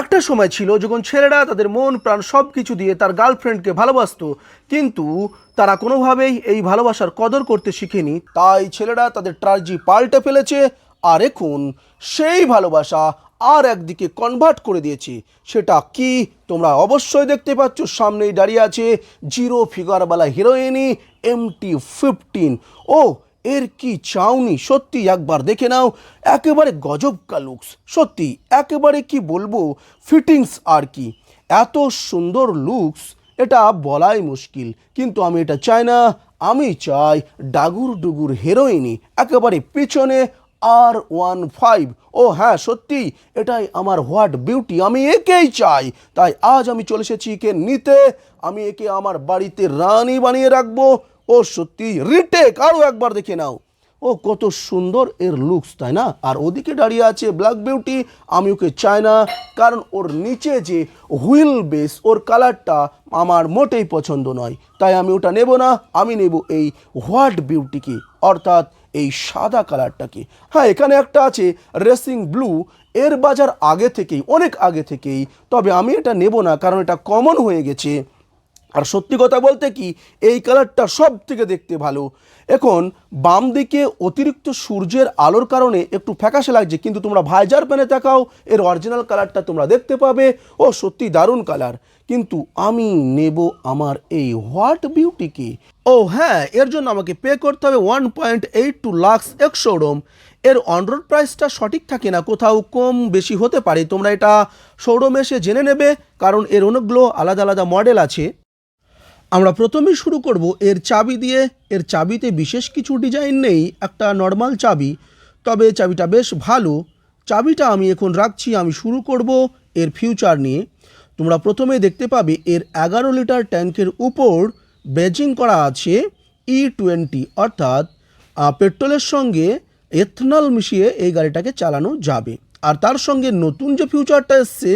একটা সময় ছিল যখন ছেলেরা তাদের মন, প্রাণ সব কিছু দিয়ে তার গার্লফ্রেন্ডকে ভালোবাসত, কিন্তু তারা কোনোভাবেই এই ভালোবাসার কদর করতে শিখেনি। তাই ছেলেরা তাদের ট্রার্জি পাল্টে ফেলেছে, আর এখন সেই ভালোবাসা আর একদিকে কনভার্ট করে দিয়েছে। সেটা কি তোমরা অবশ্যই দেখতে পাচ্ছ, সামনেই দাঁড়িয়ে আছে জিরো ফিগারওয়ালা হিরোইনই এম টি ফিফটিন ও এর কি চাউনি সত্যি একবার দেখে নাও। একেবারে গজবকা লুকস সত্যি, একেবারে কি বলব? ফিটিংস আর কি। এত সুন্দর লুকস এটা বলাই মুশকিল। কিন্তু আমি এটা চাই না। আমি চাই ডাগুর ডুগুর হিরোইনই একেবারে পিছনে আর ওয়ান ফাইভ ও হ্যাঁ সত্যি, এটাই আমার হোয়াট বিউটি। আমি একেই চাই। তাই আজ আমি চলে এসেছি একে নিতে। আমি একে আমার বাড়িতে রানী বানিয়ে রাখব। ও সত্যি রিটেক আরও একবার দেখে নাও। ও, কত সুন্দর এর লুকস তাই না? আর ওদিকে দাঁড়িয়ে আছে ব্ল্যাক বিউটি আমি ওকে চাই না, কারণ ওর নিচে যে হুইল বেস ওর কালারটা আমার মোটেই পছন্দ নয়। তাই আমি ওটা নেব না, আমি নেব এই হোয়াট বিউটিকে অর্থাৎ এই সাদা কালারটাকে হ্যাঁ এখানে একটা আছে রেসিং ব্লু এর বাজার আগে থেকেই, অনেক আগে থেকেই, তবে আমি এটা নেব না, কারণ এটা কমন হয়ে গেছে। আর সত্যি কথা বলতে কি, এই কালারটা সব থেকে দেখতে ভালো। এখন, বাম দিকে অতিরিক্ত সূর্যের আলোর কারণে একটু ফ্যাকাশে লাগছে, কিন্তু তোমরা ভাইজার প্যানে তাকাও, এর অরিজিনাল কালারটা তোমরা দেখতে পাবে। ও, সত্যি দারুণ কালার। কিন্তু আমি নেব আমার এই হোয়াট বিউটিকে। ও হ্যাঁ এর জন্য আমাকে পে করতে হবে one point eight two lakhs এক শোরুম এর অনরোড প্রাইসটা সঠিক থাকে না, কোথাও কম বেশি হতে পারে। তোমরা এটা শোরুমে এসে জেনে নেবে, কারণ এর অনেকগুলো আলাদা আলাদা মডেল আছে। আমরা প্রথমেই শুরু করব এর চাবি দিয়ে। এর চাবিতে বিশেষ কিছু ডিজাইন নেই, একটা নর্মাল চাবি। তবে চাবিটা বেশ ভালো। চাবিটা আমি এখন রাখছি, আমি শুরু করব এর ফিউচার নিয়ে। তোমরা প্রথমে দেখতে পাবে এর এগারো লিটার ট্যাঙ্কের উপর বেজিং করা আছে ই টোয়েন্টি অর্থাৎ পেট্রোলের সঙ্গে এথনল মিশিয়ে এই গাড়িটাকে চালানো যাবে। আর তার সঙ্গে নতুন যে ফিউচারটা এসছে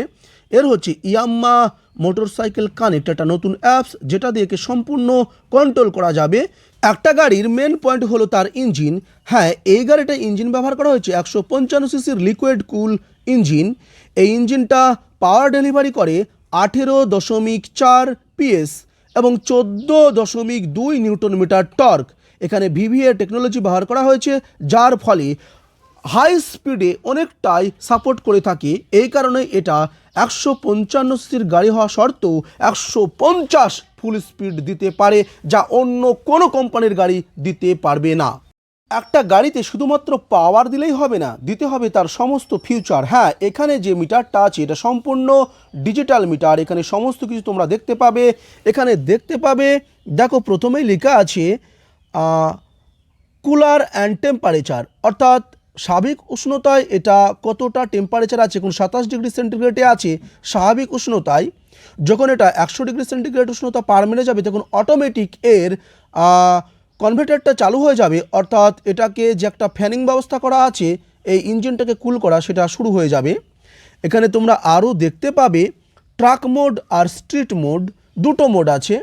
এর হচ্ছে ইয়াম্মা মোটরসাইকেল কানেক্ট একটা নতুন অ্যাপস যেটা দিয়ে সম্পূর্ণ কন্ট্রোল করা যাবে। একটা গাড়ির মেন পয়েন্ট হলো তার ইঞ্জিন হ্যাঁ এই গাড়িটা ইঞ্জিন ব্যবহার করা হয়েছে একশো পঞ্চান্ন সিসির লিকুইড কুল ইঞ্জিন এই ইঞ্জিনটা পাওয়ার ডেলিভারি করে আঠেরো দশমিক চার পিএস এবং চোদ্দ দশমিক দুই নিউটন মিটার টর্ক এখানে ভিভিএ টেকনোলজি ব্যবহার করা হয়েছে, যার ফলে হাই স্পিডে অনেকটাই সাপোর্ট করে থাকে। এই কারণে এটা একশো পঞ্চান্ন সিসির গাড়ি হওয়া সত্ত্বেও একশো পঞ্চাশ ফুল স্পিড দিতে পারে, যা অন্য কোনো কোম্পানির গাড়ি দিতে পারবে না। একটা গাড়িতে শুধুমাত্র পাওয়ার দিলেই হবে না, দিতে হবে তার সমস্ত ফিউচার। হ্যাঁ এখানে যে মিটারটা আছে, এটা সম্পূর্ণ ডিজিটাল মিটার। এখানে সমস্ত কিছু তোমরা দেখতে পাবে। এখানে দেখতে পাবে, দেখো প্রথমেই লেখা আছে কুলার অ্যান্ড টেম্পারেচার। অর্থাৎ স্বাভাবিক উষ্ণতায় এটা কতটা টেম্পারেচার আছে, কোন সাতাশ ডিগ্রি সেন্টিগ্রেডে আছে, স্বাভাবিক উষ্ণতায় যখন এটা একশো ডিগ্রি সেন্টিগ্রেড উষ্ণতা পার মেনে যাবে, তখন অটোমেটিক এর কনভার্টারটা চালু হয়ে যাবে। অর্থাৎ এটাকে যে একটা ফ্যানিং ব্যবস্থা করা আছে, এই ইঞ্জিনটাকে কুল করা, সেটা শুরু হয়ে যাবে। এখানে তোমরা আরও দেখতে পাবে ট্রাক মোড আর স্ট্রিট মোড দুটো মোড আছে।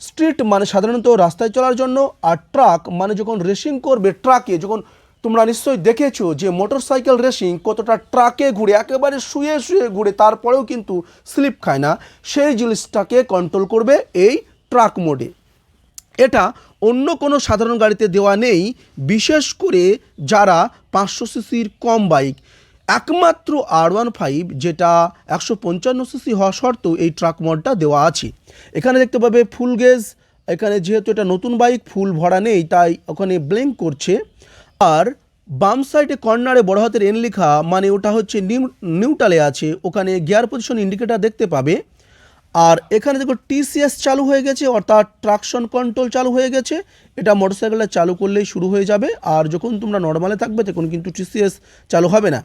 স্ট্রিট মানে সাধারণত রাস্তায় চলার জন্য, আর ট্রাক মানে যখন রেসিং করবে ট্রাকে যখন তোমরা নিশ্চয়ই দেখেছ যে মোটরসাইকেল রেসিং কতটা ট্রাকে ঘুরে, একেবারে শুয়ে শুয়ে ঘুরে, তারপরেও কিন্তু স্লিপ খায় না। সেই জিনিসটাকে কন্ট্রোল করবে এই ট্রাক মোডে। এটা অন্য কোনো সাধারণ গাড়িতে দেওয়া নেই, বিশেষ করে যারা পাঁচশো সিসির কম বাইক। একমাত্র আর ওয়ান ফাইভ যেটা একশো পঞ্চান্ন সিসি হওয়া সত্ত্বেও এই ট্রাক মডটা দেওয়া আছে। এখানে দেখতে পাবে ফুল গেজ এখানে যেহেতু এটা নতুন বাইক ফুল ভরা নেই, তাই ওখানে ব্লিঙ্ক করছে। আর বাম সাইডে কর্নারে বড় হাতের এন লেখা মানে ওটা হচ্ছে নিউ নিউটালে আছে, ওখানে গিয়ার পজিশন ইন্ডিকেটার দেখতে পাবে। আর এখানে দেখো টিসিএস চালু হয়ে গেছে, অর্থাৎ ট্রাকশন কন্ট্রোল চালু হয়ে গেছে। এটা মোটরসাইকেলটা চালু করলেই শুরু হয়ে যাবে, আর যখন তোমরা নর্মালে থাকবে, তখন কিন্তু টিসিএস চালু হবে না।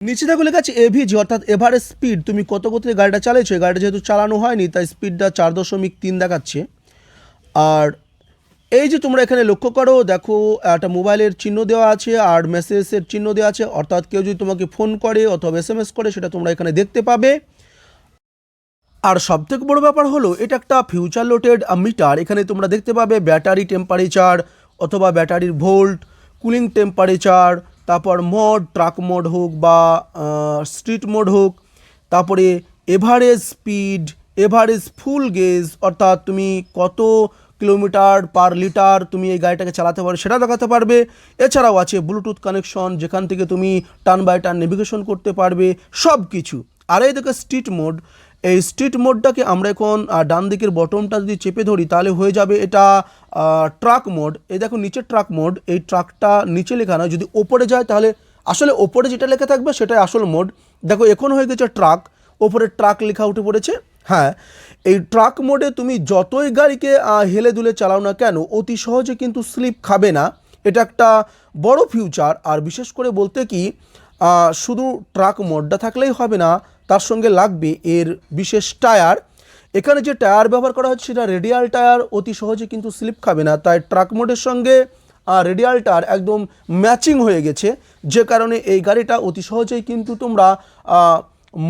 নিচে দেখো লেখা আছে এভিজি অর্থাৎ এভারেজ স্পিড তুমি কত গতিতে গাড়িটা চালিয়েছো গাড়িটা যেহেতু চালানো হয়নি, তাই স্পিডটা চার দশমিক তিন দেখাচ্ছে। আর এই যে তোমরা এখানে লক্ষ্য করো, দেখো, একটা মোবাইলের চিহ্ন দেওয়া আছে আর মেসেজের চিহ্ন দেওয়া আছে। অর্থাৎ কেউ যদি তোমাকে ফোন করে অথবা এস করে, সেটা তোমরা এখানে দেখতে পাবে। আর সবথেকে বড় ব্যাপার হলো, এটা একটা ফিউচার লোটেড মিটার এখানে তোমরা দেখতে পাবে ব্যাটারি টেম্পারেচার অথবা ব্যাটারির ভোল্ট কুলিং টেম্পারেচার তারপর মোড ট্রাক মোড হোক বা স্ট্রিট মোড হোক। তারপরে average speed average fuel gauge অর্থাৎ তুমি কত কিলোমিটার পার লিটার তুমি এই গাড়িটাকে চালাতে পারো, সেটা দেখাতে পারবে। এছাড়াও আছে ব্লুটুথ কানেকশন যেখান থেকে তুমি টার্ন বাই টার্ন নেভিগেশন করতে পারবে সব কিছু আর এই দেখো স্ট্রিট মোড এই স্ট্রিট মোডটাকে আমরা এখন ডান দিকের বটমটা যদি চেপে ধরি, তাহলে হয়ে যাবে এটা ট্রাক মোড এই দেখো নিচে ট্রাক মোড এই ট্রাকটা নিচে লেখা নয় যদি ওপরে যায় তাহলে আসলে ওপরে যেটা লেখা থাকবে সেটাই আসল মোড দেখো এখন হয়ে গেছে ট্রাক ওপরে ট্রাক লেখা উঠে পড়েছে। হ্যাঁ এই ট্রাক মোডে তুমি যতই গাড়িকে হেলে দুলে চালাও না কেন, অতি সহজে কিন্তু স্লিপ খাবে না। এটা একটা বড় ফিউচার আর বিশেষ করে বলতে কি শুধু ট্রাক মোডটা থাকলেই হবে না, তার সঙ্গে লাগবে এর বিশেষ টায়ার। এখানে যে টায়ার ব্যবহার করা হচ্ছে, সেটা রেডিয়াল টায়ার, অতি সহজে কিন্তু স্লিপ খাবে না। তাই ট্রাক মোডের সঙ্গে রেডিয়াল টায়ার একদম ম্যাচিং হয়ে গেছে। যে কারণে এই গাড়িটা অতি সহজেই কিন্তু তোমরা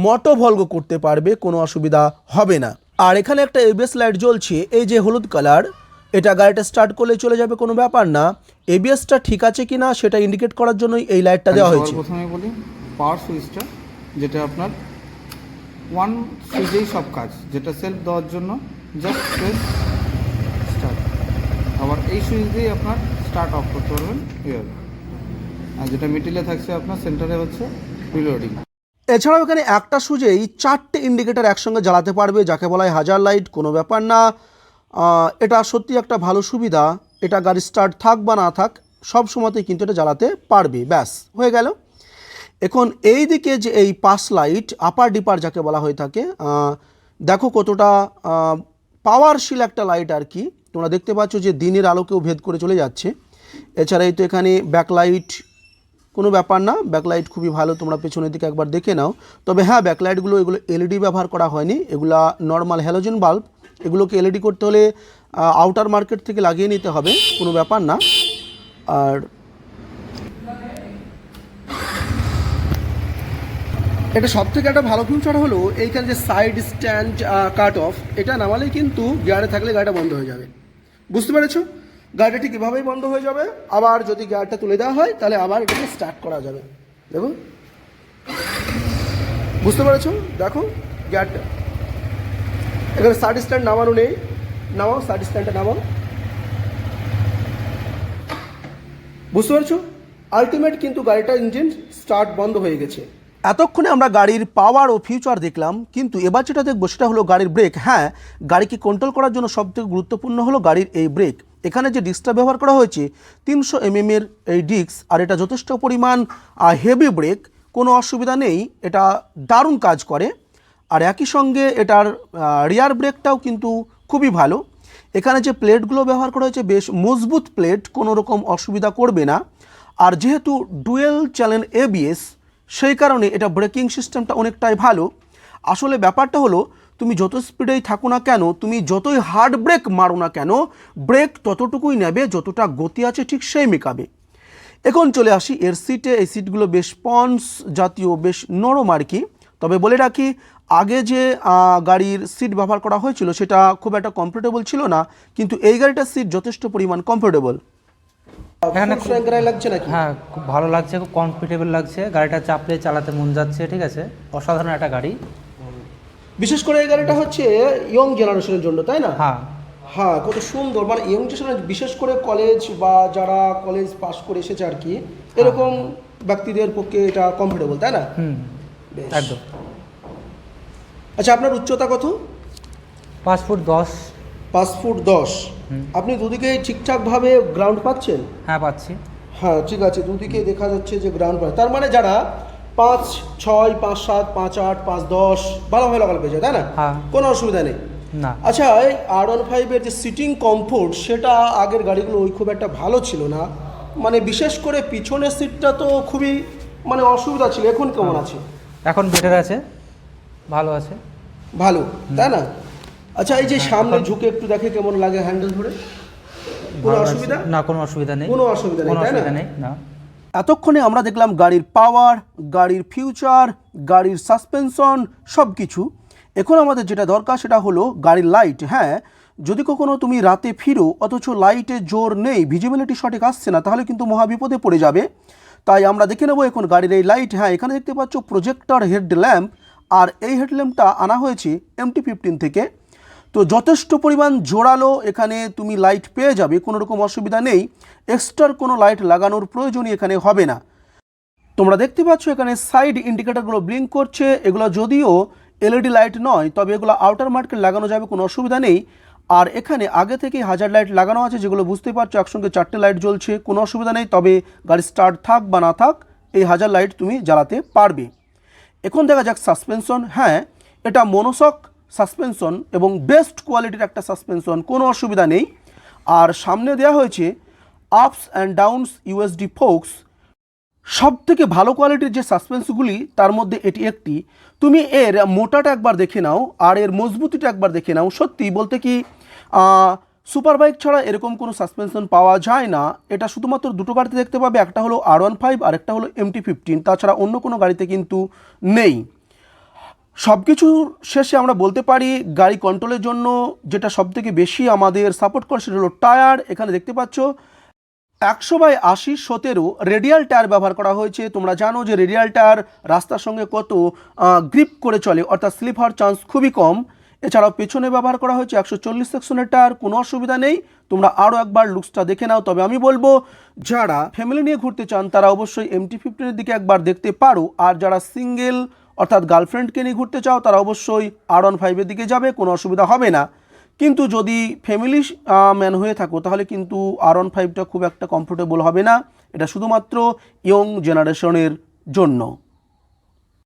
মটো ভলগ করতে পারবে কোনো অসুবিধা হবে না। আর এখানে একটা এবিএস লাইট জ্বলছে এই যে হলুদ কালার এটা গাড়িটা স্টার্ট করলে চলে যাবে কোনো ব্যাপার না। এবিএসটা ঠিক আছে কি না সেটা ইন্ডিকেট করার জন্যই এই লাইটটা দেওয়া হয়েছে। প্রথমে বলি পাওয়ার সুইচটা যেটা আপনার ওয়ান সুইচেই সব কাজ যেটা সেলফ দেওয়ার জন্য জাস্ট প্রেস স্টার্ট আবার এই সুইচ দিয়েই আপনার স্টার্ট অফ করতে পারবেন আর যেটা মিডিলে থাকছে আপনার সেন্টারে হচ্ছে রিলোডিং এছাড়াও এখানে একটা সুজেই চারটে ইন্ডিকেটর একসঙ্গে জ্বালাতে পারবে, যাকে বলা হয় হাজার লাইট কোনো ব্যাপার না। এটা সত্যি একটা ভালো সুবিধা। এটা গাড়ি স্টার্ট থাক বা না থাক, সব সময়তেই কিন্তু এটা জ্বালাতে পারবে। ব্যাস, হয়ে গেল। এখন এই দিকে যে এই পাস লাইট আপার ডিপার যাকে বলা হয়ে থাকে দেখো কতটা পাওয়ারশীল একটা লাইট আর কি। তোমরা দেখতে পাচ্ছ যে দিনের আলোকেও ভেদ করে চলে যাচ্ছে। এছাড়া এই তো এখানে ব্যাকলাইট কোনো ব্যাপার না ব্যাকলাইট খুবই ভালো, তোমরা পেছনের দিকে একবার দেখে নাও। তবে হ্যাঁ ব্যাকলাইটগুলো এগুলো এলইডি ব্যবহার করা হয়নি, এগুলা নর্মাল হ্যালোজেন বাল্ব এগুলোকে এলইডি করতে হলে আউটার মার্কেট থেকে লাগিয়ে নিতে হবে, কোনো ব্যাপার না। আর এটা সব থেকে একটা ভালো ফিউচার হলো, এইখানে যে সাইড স্ট্যান্ড কাট অফ এটা নামালেই কিন্তু গিয়ারে থাকলে গাড়িটা বন্ধ হয়ে যাবে। বুঝতে পেরেছ? গাড়িটা ঠিক বন্ধ হয়ে যাবে। আবার যদি গিয়ারটা তুলে দেওয়া হয়, তাহলে আবার এটাকে স্টার্ট করা যাবে। দেখুন। বুঝতে পেরেছ? দেখো গিয়ারটা এখানে সাইড স্ট্যান্ড নামানো নেই। নামাও সাইড স্ট্যান্ডটা নামাও। বুঝতে পারছ? আলটিমেট কিন্তু গাড়িটার ইঞ্জিন স্টার্ট বন্ধ হয়ে গেছে। এতক্ষণে আমরা গাড়ির পাওয়ার ও ফিউচার দেখলাম, কিন্তু এবার যেটা দেখব সেটা হলো গাড়ির ব্রেক হ্যাঁ গাড়িকে কন্ট্রোল করার জন্য সবথেকে গুরুত্বপূর্ণ হলো গাড়ির এই ব্রেক এখানে যে ডিস্কটা ব্যবহার করা হয়েছে, তিনশো এমএম এর এই ডিস্ক আর এটা যথেষ্ট পরিমাণ হেভি ব্রেক কোনো অসুবিধা নেই, এটা দারুণ কাজ করে। আর একই সঙ্গে এটার রিয়ার ব্রেকটাও কিন্তু খুবই ভালো। এখানে যে প্লেটগুলো ব্যবহার করা হয়েছে, বেশ মজবুত প্লেট কোনো রকম অসুবিধা করবে না। আর যেহেতু ডুয়েল চ্যানেল এবিএস সেই কারণে এটা ব্রেকিং সিস্টেমটা অনেকটাই ভালো। আসলে ব্যাপারটা হলো তুমি যত স্পিডেই থাকো না কেন তুমি যতই হার্ড ব্রেক মারো না কেন ব্রেক ততটুকুই নেবে যতটা গতি আছে ঠিক সেই মেকাবে। এখন চলে আসি এর সিটে এই সিটগুলো বেশ পন্স জাতীয় বেশ নরম আর কি। তবে বলে রাখি আগে যে গাড়ির সিট ব্যবহার করা হয়েছিল সেটা খুব একটা কমফোর্টেবল ছিল না কিন্তু এই গাড়িটার সিট যথেষ্ট পরিমাণ কমফোর্টেবল এখানে লাগছে নাকি? হ্যাঁ খুব ভালো লাগছে খুব কমফর্টেবল লাগছে। গাড়িটা চাপলে চালাতে মন যাচ্ছে ঠিক আছে? অসাধারণ একটা গাড়ি। বিশেষ করে এই গাড়িটা হচ্ছে ইয়ং জেনারেশনের জন্য তাই না? হ্যাঁ। হ্যাঁ কত সুন্দর। মানে ইয়ং জেনারেশন বিশেষ করে কলেজ বা যারা কলেজ পাশ করে এসেছে আর কি এরকম ব্যক্তিদের পক্ষে এটা কমফোর্টেবল তাই না। একদম। আচ্ছা আপনার উচ্চতা কত? পাঁচ ফুট দশ। পাঁচ ফুট দশ। আপনি দুদিকে ঠিকঠাকভাবে গ্রাউন্ড পাচ্ছেন? হ্যাঁ পাচ্ছি। হ্যাঁ ঠিক আছে। দুদিকে দেখা যাচ্ছে যে গ্রাউন্ড পাচ্ছে। তার মানে যারা পাঁচ ছয় পাঁচ সাত পাঁচ আট পাঁচ দশ ভালোভাবে লাগাল পেয়েছে তাই না? হ্যাঁ। কোনো অসুবিধা নেই। না। আচ্ছা এই আর ওয়ান ফাইভের যে সিটিং কমফোর্ট সেটা আগের গাড়িগুলো ওই খুব একটা ভালো ছিল না। মানে বিশেষ করে পিছনের সিটটা তো খুবই মানে অসুবিধা ছিল। এখন কেমন আছে? এখন বেটার আছে। ভালো আছে। ভালো তাই না? আচ্ছা এই যে সামনে ঝুঁকে একটু দেখে কেমন লাগে হ্যান্ডেল ধরে? কোনো অসুবিধা? না কোনো অসুবিধা নেই। কোনো অসুবিধা নেই তাই না? অসুবিধা নেই না। এতক্ষণে আমরা দেখলাম গাড়ির পাওয়ার গাড়ির ফিউচার গাড়ির সাসপেনশন সব কিছু এখন আমাদের যেটা দরকার সেটা হলো গাড়ির লাইট হ্যাঁ যদি কখনো তুমি রাতে ফিরো, অথচ লাইটে জোর নেই ভিজিবিলিটি সঠিক আসছে না, তাহলে কিন্তু মহাবিপদে পড়ে যাবে। তাই আমরা দেখে নেব এখন গাড়ির এই লাইট হ্যাঁ এখানে দেখতে পাচ্ছ প্রজেক্টর হেড ল্যাম্প আর এই হেডল্যাম্পটা আনা হয়েছে এমটি ফিফটিন থেকে। তো যথেষ্ট পরিমাণ জোরালো এখানে তুমি লাইট পেয়ে যাবে কোনো রকম অসুবিধা নেই। এক্সট্রার কোনো লাইট লাগানোর প্রয়োজনই এখানে হবে না। তোমরা দেখতে পাচ্ছ এখানে সাইড ইন্ডিকেটারগুলো ব্লিঙ্ক করছে। এগুলো যদিও এলইডি লাইট নয়, তবে এগুলো আউটার মার্কেট লাগানো যাবে, কোনো অসুবিধা নেই। আর এখানে আগে থেকেই হাজার লাইট লাগানো আছে, যেগুলো বুঝতে পারছ একসঙ্গে চারটে লাইট জ্বলছে, কোনো অসুবিধা নেই। তবে গাড়ি স্টার্ট থাক বা না থাক, এই হাজার লাইট তুমি জ্বালাতে পারবে। এখন দেখা যাক সাসপেনশন হ্যাঁ এটা মনোসক সাসপেনশন এবং বেস্ট কোয়ালিটির একটা সাসপেনশন, কোনো অসুবিধা নেই। আর সামনে দেওয়া হয়েছে, ups and downs USD forks. সব থেকে ভালো কোয়ালিটির যে সাসপেন্সগুলি তার মধ্যে এটি একটি। তুমি এর মোটাটা একবার দেখে নাও, আর এর মজবুতিটা একবার দেখে নাও। সত্যি বলতে কি সুপার বাইক ছাড়া এরকম কোনো সাসপেনশন পাওয়া যায় না। এটা শুধুমাত্র দুটো গাড়িতে দেখতে পাবে, একটা হলো আর ওয়ান ফাইভ আর একটা হলো এমটি ফিফটিন। তাছাড়া অন্য কোনো গাড়িতে কিন্তু নেই। সব কিছুর শেষে আমরা বলতে পারি গাড়ি কন্ট্রোলের জন্য যেটা সবথেকে বেশি আমাদের সাপোর্ট করে সেটা হলো টায়ার এখানে দেখতে পাচ্ছ একশো বাই আশি সতেরো রেডিয়াল টায়ার ব্যবহার করা হয়েছে। তোমরা জানো যে রেডিয়াল টায়ার রাস্তার সঙ্গে কত গ্রিপ করে চলে, অর্থাৎ স্লিপ হওয়ার চান্স খুবই কম। এছাড়াও পেছনে ব্যবহার করা হয়েছে একশো চল্লিশ সেকশনের টায়ার কোনো অসুবিধা নেই। তোমরা আরও একবার লুকসটা দেখে নাও। তবে আমি বলব, যারা ফ্যামিলি নিয়ে ঘুরতে চান, তারা অবশ্যই এমটি ফিফটিনের দিকে একবার দেখতে পারো। আর যারা সিঙ্গেল অর্থাৎ গার্লফ্রেন্ডকে নিয়ে ঘুরতে চাও, তারা অবশ্যই আর ওয়ান ফাইভের দিকে যাবে, কোনো অসুবিধা হবে না। কিন্তু যদি ফ্যামিলি ম্যান হয়ে থাকো, তাহলে কিন্তু আর ওয়ান ফাইভটা খুব একটা কমফোর্টেবল হবে না। এটা শুধুমাত্র ইয়ং জেনারেশনের জন্য।